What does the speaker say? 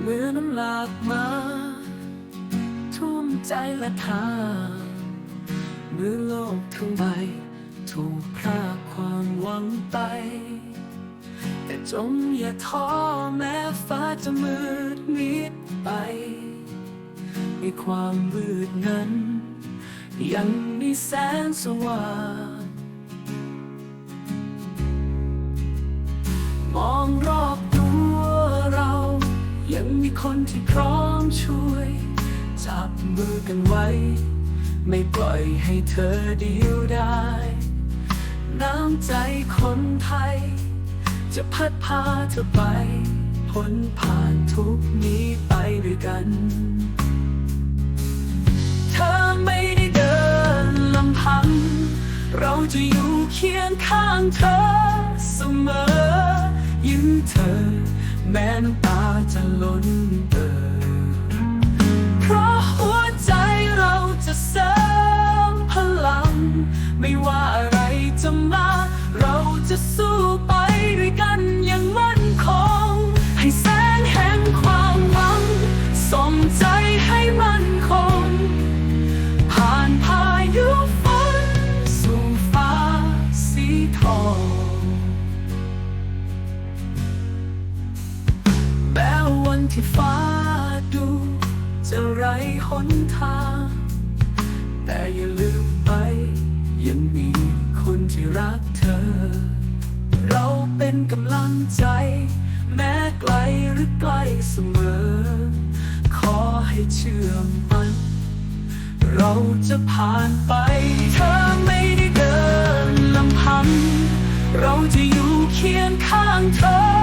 เมื่อน้ำหลากมาท่วมใจและทางเมื่อโลกทั้งใบ ถูกพรากความหวังไป แต่จงอย่าท้อแม้ฟ้าจะมืดมิดไปในความมืดนั้น ยังมีแสงสว่าง คนที่พร้อมช่วย จับมือกันไว้ ไม่ปล่อยให้เธอเดียวได้น้ำใจคนไทย จะพัดพาเธอไปพ้นผ่านทุกนี้ไปด้วยกัน เธอไม่ได้เดินลำพัง เราจะอยู่เคียงข้างเธอเสมอยิ้มเธอ แม้น้ำตาจะล้นเอ่อ ที่ฟ้าดู จะไร้หนทาง แต่อย่าลืมไป ยังมีคนที่รักเธอ เราเป็นกำลังใจ แม้ไกลหรือใกล้เสมอ ขอให้เชื่อมัน เราจะผ่านไปเธอไม่ได้เดินลำพัง เราจะอยู่เคียงข้างเธอ